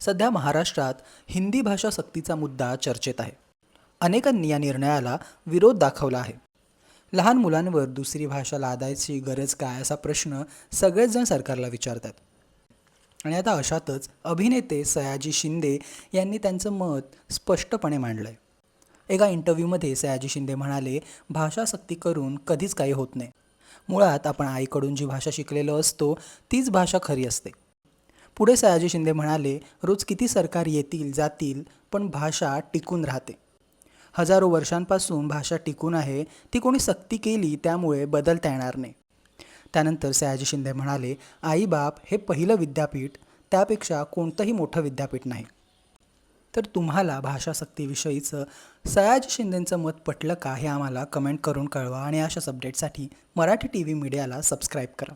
सध्या महाराष्ट्रात हिंदी भाषा सक्तीचा मुद्दा चर्चेत आहे. अनेकांनी या निर्णयाला विरोध दाखवला आहे. लहान मुलांवर दुसरी भाषा लादायची गरज काय असा प्रश्न सगळेचजण सरकारला विचारतात. आणि आता अशातच अभिनेते सयाजी शिंदे यांनी त्यांचं मत स्पष्टपणे मांडलं आहे एका इंटरव्ह्यूमध्ये सयाजी शिंदे म्हणाले भाषा सक्ती करून कधीच काही होत नाही. मुळात आपण आईकडून जी भाषा शिकलेलो असतो तीच भाषा खरी असते. पुढे सयाजी शिंदे म्हणाले रोज किती सरकार येतील जातील पण भाषा टिकून राहते. हजारो वर्षांपासून भाषा टिकून आहे ती कोणी सक्ती केली त्यामुळे बदलता येणार नाही. त्यानंतर सयाजी शिंदे म्हणाले आईबाप हे पहिलं विद्यापीठ त्यापेक्षा कोणतंही मोठं विद्यापीठ नाही. तर तुम्हाला भाषा सक्तीविषयीचं सयाजी शिंदेंचं मत पटलं का हे आम्हाला कमेंट करून कळवा आणि अशाच अपडेटसाठी मराठी टी व्ही मीडियाला सबस्क्राईब करा.